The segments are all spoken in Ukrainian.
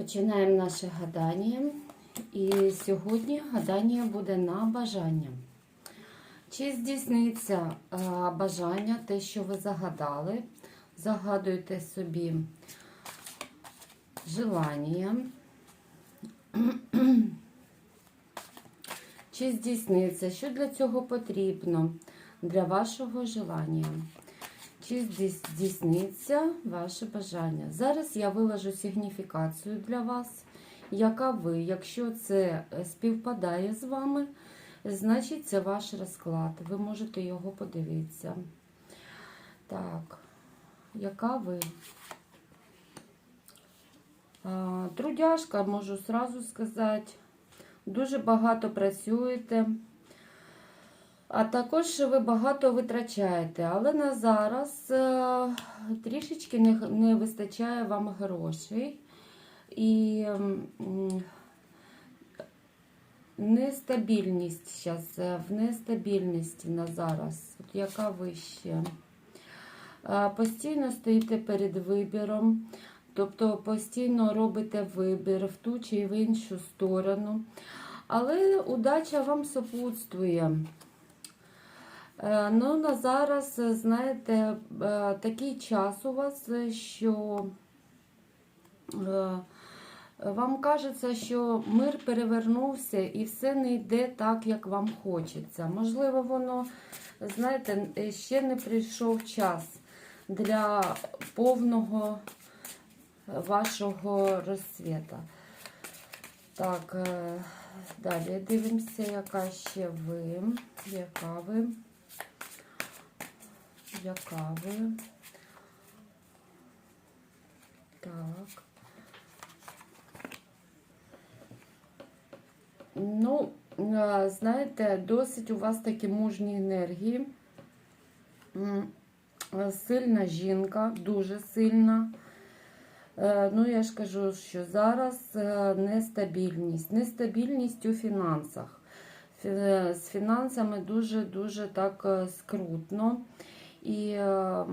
Починаємо наше гадання. І сьогодні гадання буде на бажання. Чи здійсниться бажання, те, що ви загадали? Загадуйте собі желання. Чи здійсниться? Що для цього потрібно для вашого желання? Чи здійсниться ваше бажання? Зараз я виложу сигніфікацію для вас, яка ви, якщо це е, співпадає з вами, значить це ваш розклад. Ви можете його подивитися. Так, яка ви? А, Трудяжка, можу сразу сказати. Дуже багато працюєте. А також ви багато витрачаєте, але на зараз е, трішечки не, не вистачає вам грошей. І нестабільність зараз, в нестабільності на зараз. Яка вище? Е, Постійно стоїте перед вибіром, тобто постійно робите вибір в ту чи в іншу сторону. Але удача вам супутствує. Е, Ну, на зараз, е, знаєте, е, такий час у вас, що вам кажеться, що мир перевернувся і все не йде так, як вам хочеться. Можливо, воно, знаєте, ще не прийшов час для повного вашого розсвіта. Так, далі дивимося, яка ще ви, яка ви. Яка ви? Так. Ну, е, знаєте, досить у вас такі мужні енергії. Е, Сильна жінка, дуже сильна. Е, Ну, я ж кажу, що зараз нестабільність. Нестабільність у фінансах. З фінансами дуже-дуже так скрутно. І е,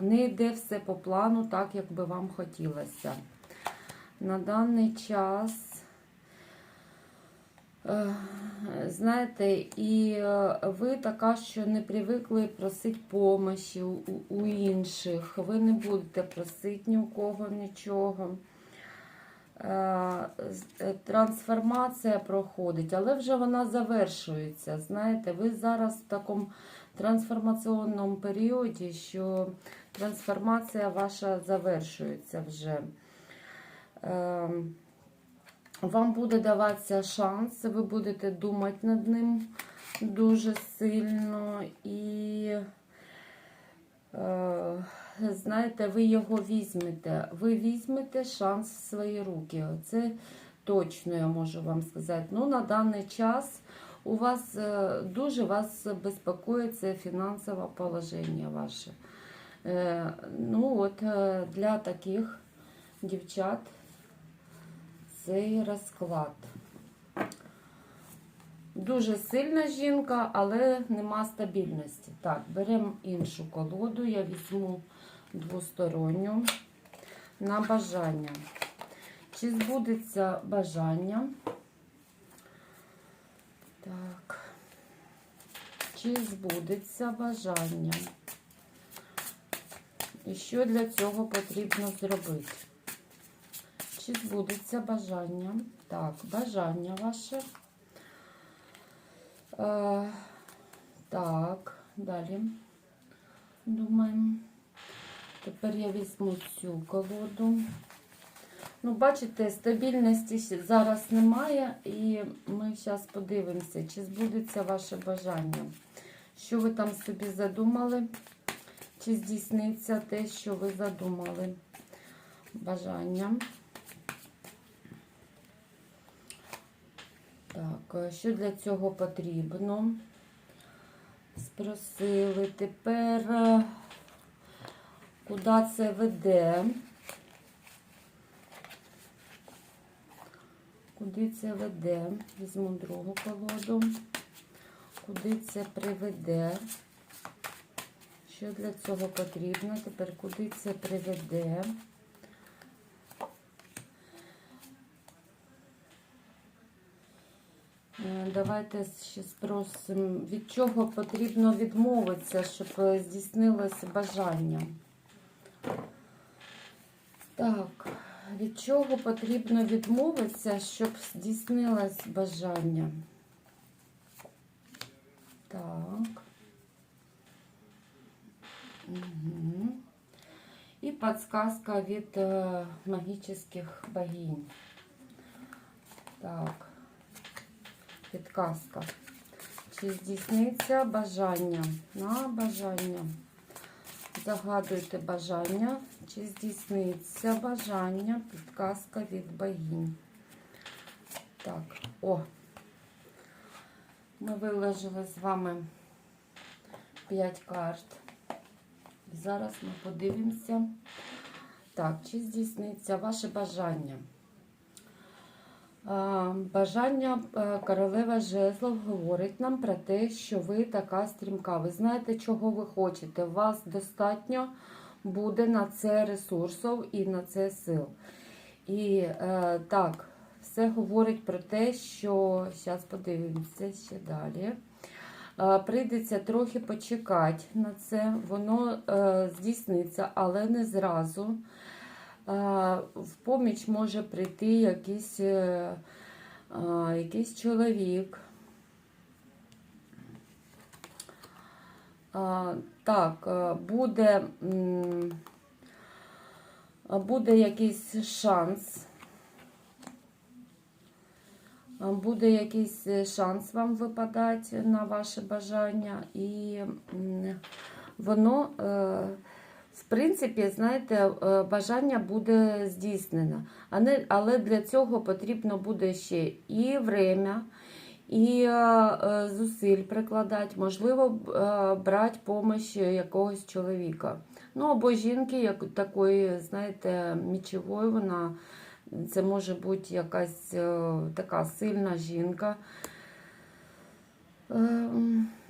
не йде все по плану, так, як би вам хотілося. На даний час, е, знаєте, і е, ви така, що не привикли просити помощі у, інших. Ви не будете просити ні у кого нічого. Е, Трансформація проходить, але вже вона завершується. Знаєте, ви зараз в такому трансформаційному періоді, що трансформація ваша завершується вже. Ем, Вам буде даватися шанс, ви будете думати над ним дуже сильно і, е, знаєте, ви його візьмете. Ви візьмете шанс в свої руки. Це точно я можу вам сказати. Ну, на даний час у вас е, дуже вас безпокоїть це фінансове положення ваше. Е, Ну, от е, для таких дівчат цей розклад. Дуже сильна жінка, але нема стабільності. Так, беремо іншу колоду, я візьму двосторонню на бажання. Чи збудеться бажання? Так. Чи збудеться бажання? І що для цього потрібно зробити? Чи збудеться бажання? Так, бажання ваше. Е, так, далі. Думаємо. Тепер я візьму цю колоду. Ну, бачите, стабільності зараз немає, і ми зараз подивимося, чи збудеться ваше бажання. Що ви там собі задумали? Чи здійсниться те, що ви задумали? Бажання. Так, е, що для цього потрібно? Спросили. Тепер е, куди це веде? куди це веде. Візьму другу колоду, куди це приведе. Що для цього потрібно? Тепер куди це приведе? Е, давайте ще спросимо, від чого потрібно відмовитися, щоб е, здійснилося бажання. Так від чого потрібно відмовитися, щоб здійснилось бажання? Так. Угу. І подсказка від е, магічних богинь. Так. Підказка. Чи здійсниться бажання? На бажання. Загадуйте бажання. Чи здійсниться бажання? Підказка від богинь. Так, о. Ми виложили з вами 5 карт. Зараз ми подивимося. Так, чи здійсниться ваше бажання? Бажання е, королева жезлов говорить нам про те, що ви така стрімка. Ви знаєте, чого ви хочете. У вас достатньо буде на це ресурсів і на це сил. І е, так, все говорить про те, що зараз подивимося ще далі. Е, Прийдеться трохи почекати на це, воно е, здійсниться, але не зразу. Е, В поміч може прийти якийсь, е, е, якийсь чоловік. Так, е, буде, буде якийсь шанс. Буде якийсь е, шанс вам випадати на ваше бажання, і воно, е, в принципі, знаєте, бажання буде здійснено. Але для цього потрібно буде ще і время, і е, е, зусиль прикладати, можливо, е, брати допомогу якогось чоловіка. Ну, або жінки, як такої, знаєте, мічової, вона. Це може бути якась така сильна жінка,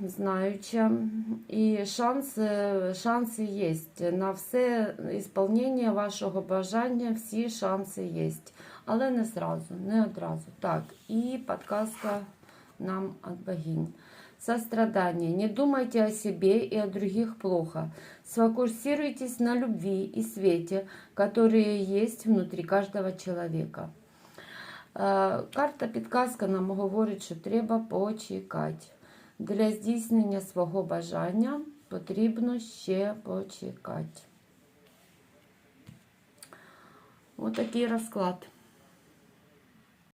знаюча. І шанси, шанси є. На все ісполнення вашого бажання, всі шанси є. Але не зразу, не одразу. Так, і подсказка нам від богинь. Сострадание. Не думайте о себе и о других плохо. Сфокусируйтесь на любви и свете, которые есть внутри каждого человека. Е, Карта підказка нам говорить, що треба почекати. Для здійснення свого бажання потрібно ще почекати. Отакий розклад.